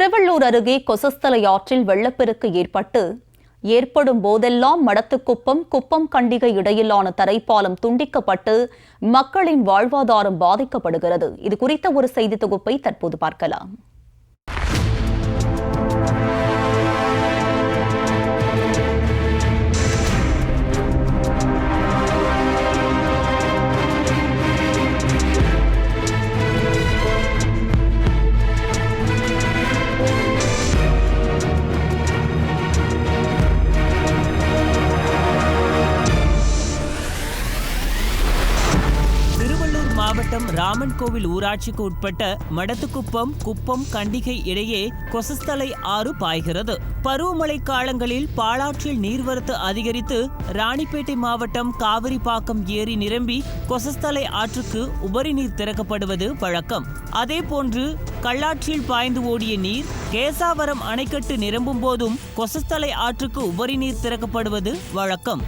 திருவள்ளூர் அருகே கொசஸ்தலை ஆற்றில் வெள்ளப்பெருக்கு ஏற்பட்டு ஏற்படும் போதெல்லாம் மடத்துக்குப்பம் குப்பம் கண்டிகை இடையிலான தரைப்பாலம் துண்டிக்கப்பட்டு மக்களின் வாழ்வாதாரம் பாதிக்கப்படுகிறது. இது குறித்த ஒரு செய்தி தொகுப்பை தற்போது பார்க்கலாம். மாவட்டம் ராமன் கோவில் ஊராட்சிக்கு உட்பட்ட மடத்துக்குப்பம் குப்பம் கண்டிகை இடையே கொசஸ்தலை ஆறு பாய்கிறது. பருவமழை காலங்களில் பாலாற்றில் நீர்வரத்து அதிகரித்து ராணிப்பேட்டை மாவட்டம் காவிரிப்பாக்கம் ஏரி நிரம்பி கொசஸ்தலை ஆற்றுக்கு உபரி நீர் திறக்கப்படுவது வழக்கம். அதேபோன்று கள்ளாற்றில் பாய்ந்து ஓடிய நீர் கேசாவரம் அணைக்கட்டு நிரம்பும் போதும் கொசஸ்தலை ஆற்றுக்கு உபரி நீர் திறக்கப்படுவது வழக்கம்.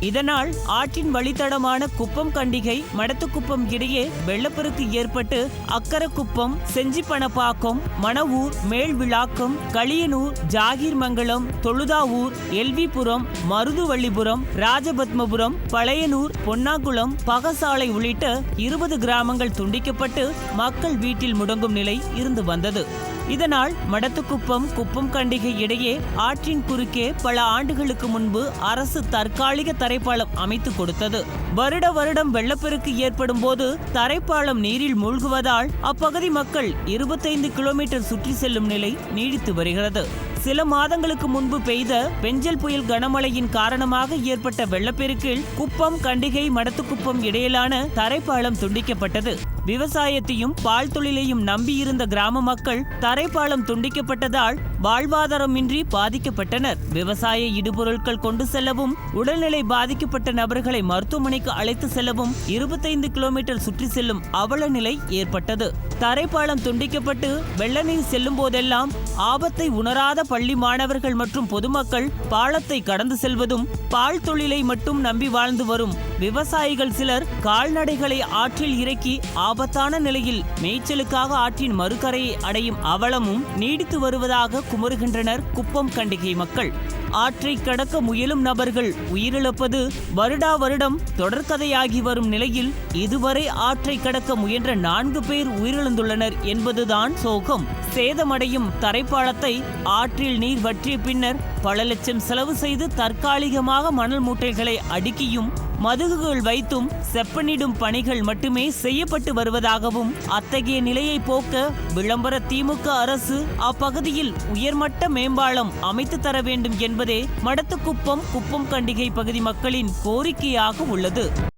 இதனால் ஆற்றின் வழித்தடமான குப்பம் கண்டிகை மடத்துக்குப்பம் இடையே வெள்ளப்பெருக்கு ஏற்பட்டு அக்கரக்குப்பம் செஞ்சிப்பணப்பாக்கம் மணவூர் மேல்விழாக்கம் களியனூர் ஜாகீர்மங்கலம் தொழுதாவூர் எல்விபுரம் மருதுவள்ளிபுரம் ராஜபத்மபுரம் பழையனூர் பொன்னாகுளம் பகசாலை உள்ளிட்ட இருபது கிராமங்கள் துண்டிக்கப்பட்டு மக்கள் வீட்டில் முடங்கும் நிலை இருந்து வந்தது. இதனால் மடத்துக்குப்பம் குப்பம் கண்டிகை இடையே ஆற்றின் குறுக்கே பல ஆண்டுகளுக்கு முன்பு அரசு தற்காலிக தரைப்பாலம் அமைத்து கொடுத்தது. வருட வருடம் வெள்ளப்பெருக்கு ஏற்படும் போது தரைப்பாலம் நீரில் மூழ்குவதால் அப்பகுதி மக்கள் இருபத்தைந்து கிலோமீட்டர் சுற்றி செல்லும் நிலை நீடித்து வருகிறது. சில மாதங்களுக்கு முன்பு பெய்த பெஞ்சல் புயல் கனமழையின் காரணமாக ஏற்பட்ட வெள்ளப்பெருக்கில் குப்பம் கண்டிகை மடத்துக்குப்பம் இடையிலான தரைப்பாலம் துண்டிக்கப்பட்டது. விவசாயத்தையும் பால் தொழிலையும் நம்பியிருந்த கிராம மக்கள் தரைப்பாலம் துண்டிக்கப்பட்டதால் வாழ்வாதாரமின்றி பாதிக்கப்பட்டனர். விவசாய இடுபொருட்கள் கொண்டு செல்லவும் உடல்நிலை பாதிக்கப்பட்ட நபர்களை மருத்துவமனைக்கு அழைத்து செல்லவும் இருபத்தைந்து கிலோமீட்டர் சுற்றி செல்லும் அவல நிலை ஏற்பட்டது. தரைப்பாலம் துண்டிக்கப்பட்டு வெள்ள நீர் செல்லும் போதெல்லாம் ஆபத்தை உணராத பள்ளி மாணவர்கள் மற்றும் பொதுமக்கள் பாலத்தை கடந்து செல்வதும் பால் தொழிலை மட்டும் நம்பி வாழ்ந்து வரும் விவசாயிகள் சிலர் கால்நடைகளை ஆற்றில் இறக்கி ஆபத்தான நிலையில் மேய்ச்சலுக்காக ஆற்றின் மறுகரையை அடையும் அவலமும் நீடித்து வருவதாக குமுறுகின்றனர் குப்பம் கண்டிகை மக்கள். ஆற்றை கடக்க முயலும் நபர்கள் உயிரிழப்பது வருடா வருடம் தொடர்கதையாகி வரும் நிலையில் இதுவரை ஆற்றை கடக்க முயன்ற நான்கு பேர் உயிரிழந்துள்ளனர் என்பதுதான் சோகம். சேதமடையும் தரைப்பாலத்தை ஆற்றில் நீர் வற்றிய பின்னர் பல லட்சம் செலவு செய்து தற்காலிகமாக மணல் மூட்டைகளை அடுக்கியும் மதுகுகள் வைத்தும் செப்பனிடும் பணிகள் மட்டுமே செய்யப்பட்டு வருவதாகவும் அத்தகைய நிலையை போக்க விளம்பர திமுக அரசு அப்பகுதியில் உயர்மட்ட மேம்பாலம் அமைத்து தர வேண்டும் என்பதே மடத்துக்குப்பம் குப்பம் கண்டிகை பகுதி மக்களின் கோரிக்கையாக உள்ளது.